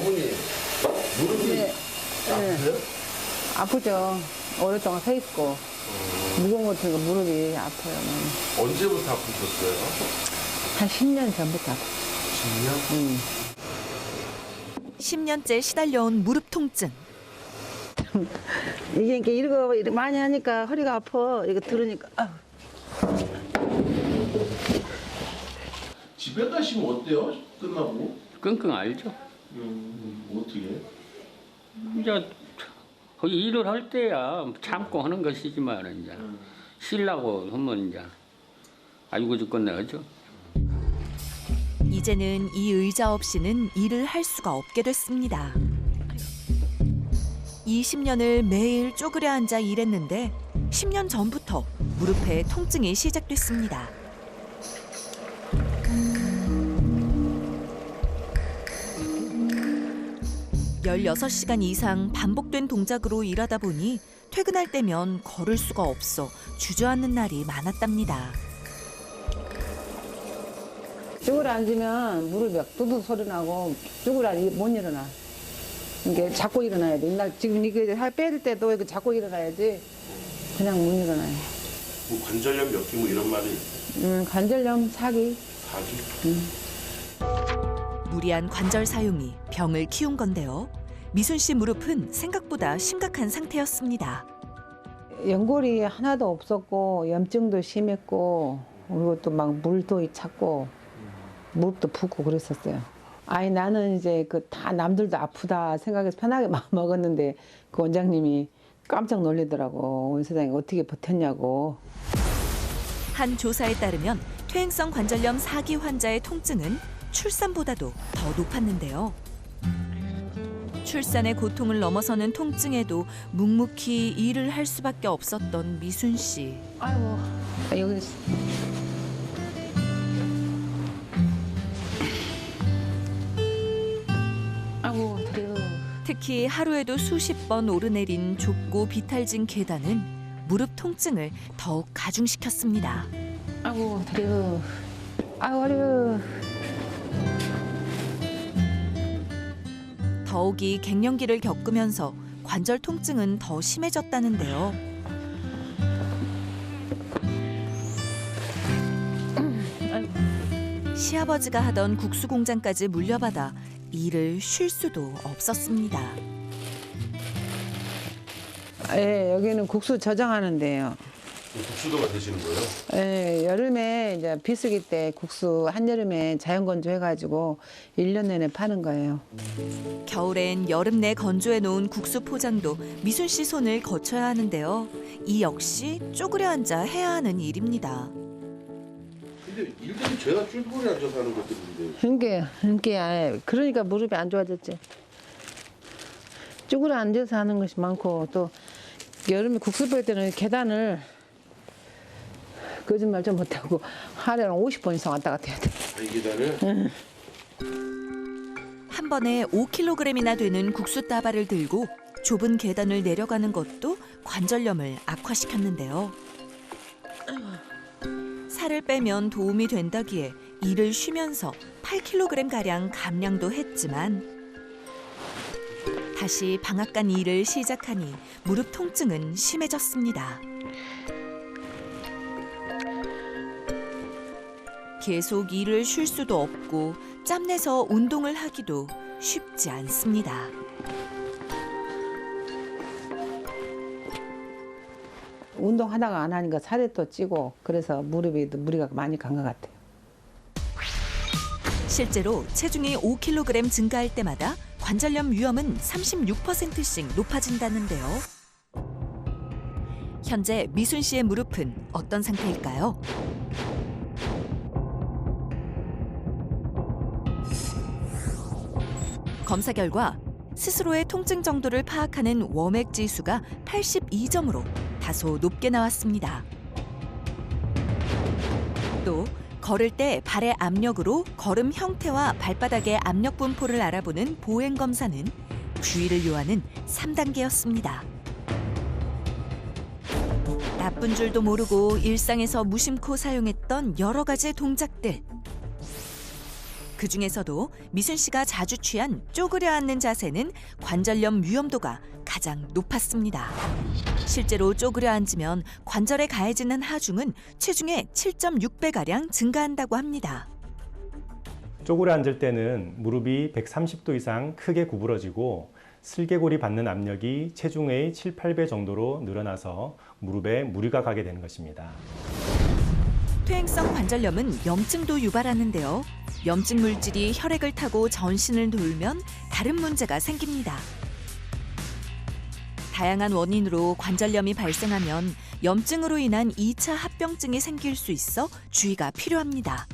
어머니 무릎이 네. 아프세요? 아프죠. 오랫동안 서 있고 무거운 거 드니까 무릎이 아파요. 언제부터 아프셨어요? 한 10년 전부터 아파요. 10년? 음. 10년째 시달려온 무릎 통증. 이게 이렇게 이거 이렇게 많이 하니까 허리가 아파. 이거 들으니까 아우. 집에 가시면 어때요? 끝나고? 끙끙 알죠? 음, 어떻게? 이제 거기 일을 할 때야 참고 하는 것이지만 이제 쉬려고 하면 이제 아이고 죽겠네 하죠. 이제는 이 의자 없이는 일을 할 수가 없게 됐습니다. 20년을 매일 쪼그려 앉아 일했는데 10년 전부터 무릎에 통증이 시작됐습니다. 열여섯 시간 이상 반복된 동작으로 일하다 보니 퇴근할 때면 걸을 수가 없어 주저앉는 날이 많았답니다. 쭈그려 앉으면 무릎이 막 두두 소리 나고 쭈그려 앉- 못 일어나. 이게 자꾸 일어나야 돼. 나 지금 이게 살 빼릴 때도 이거 자꾸 일어나야지. 그냥 못 일어나요. 뭐 관절염 몇 개 뭐 이런 말이 음, 관절염, 사기. 사기? 무리한 관절 사용이 병을 키운 건데요. 미순 씨 무릎은 생각보다 심각한 상태였습니다. 연골이 하나도 없었고 염증도 심했고 그리고 또 막 물도 찼고 무릎도 붓고 그랬었어요. 아니 나는 이제 그 다 남들도 아프다 생각해서 편하게 마음 먹었는데 그 원장님이 깜짝 놀리더라고 원사장이 어떻게 버텼냐고 한 조사에 따르면 퇴행성 관절염 4기 환자의 통증은 출산보다도 더 높았는데요. 출산의 고통을 넘어서는 통증에도 묵묵히 일을 할 수밖에 없었던 미순 씨. 아이고 여기 아이고 그래요 특히 하루에도 수십 번 오르내린 좁고 비탈진 계단은 무릎 통증을 더욱 가중시켰습니다. 아이고 그래요 아이고 어려 더욱이 갱년기를 겪으면서 관절 통증은 더 심해졌다는데요. 시아버지가 하던 국수 공장까지 물려받아 일을 쉴 수도 없었습니다. 예 여기는 국수 저장하는 데요 국수도 만드시는 거예요? 예, 여름에 이제 비수기 때 국수 한여름에 자연 건조해가지고 일 년 내내 파는 거예요. 겨울엔 여름 내 건조해 놓은 국수 포장도 미순 씨 손을 거쳐야 하는데요. 이 역시 쪼그려 앉아 해야 하는 일입니다. 근데 일들이 제가 쭈그리 앉아서 하는 것들인데 그게 아예 그러니까 무릎이 안 좋아졌지. 쭈그려 앉아서 하는 것이 많고 또 여름에 국수 뺄 때는 계단을 거짓말 좀 못하고 하루에 50번 이상 왔다 갔다 해야 돼. 아, 이 계단을 한 번에 5kg이나 되는 국수 따발을 들고 좁은 계단을 내려가는 것도 관절염을 악화시켰는데요. 살을 빼면 도움이 된다기에 일을 쉬면서 8kg 가량 감량도 했지만 다시 방앗간 일을 시작하니 무릎 통증은 심해졌습니다. 계속 일을 쉴 수도 없고 짬내서 운동을 하기도 쉽지 않습니다. 운동하다가 안 하니까 살이 또 찌고 그래서 무릎이 또 무리가 많이 간 것 같아요. 실제로 체중이 5kg 증가할 때마다 관절염 위험은 36%씩 높아진다는데요. 현재 미순 씨의 무릎은 어떤 상태일까요? 검사 결과 스스로의 통증 정도를 파악하는 워맥 지수가 82점으로 다소 높게 나왔습니다. 또 걸을 때 발의 압력으로 걸음 형태와 발바닥의 압력 분포를 알아보는 보행 검사는 주의를 요하는 3단계였습니다. 나쁜 줄도 모르고 일상에서 무심코 사용했던 여러 가지 동작들. 그 중에서도 미순 씨가 자주 취한 쪼그려 앉는 자세는 관절염 위험도가 가장 높았습니다. 실제로 쪼그려 앉으면 관절에 가해지는 하중은 체중의 7.6배 가량 증가한다고 합니다. 쪼그려 앉을 때는 무릎이 130도 이상 크게 구부러지고 슬개골이 받는 압력이 체중의 7, 8배 정도로 늘어나서 무릎에 무리가 가게 되는 것입니다. 퇴행성 관절염은 염증도 유발하는데요. 염증 물질이 혈액을 타고 전신을 돌면 다른 문제가 생깁니다. 다양한 원인으로 관절염이 발생하면 염증으로 인한 2차 합병증이 생길 수 있어 주의가 필요합니다.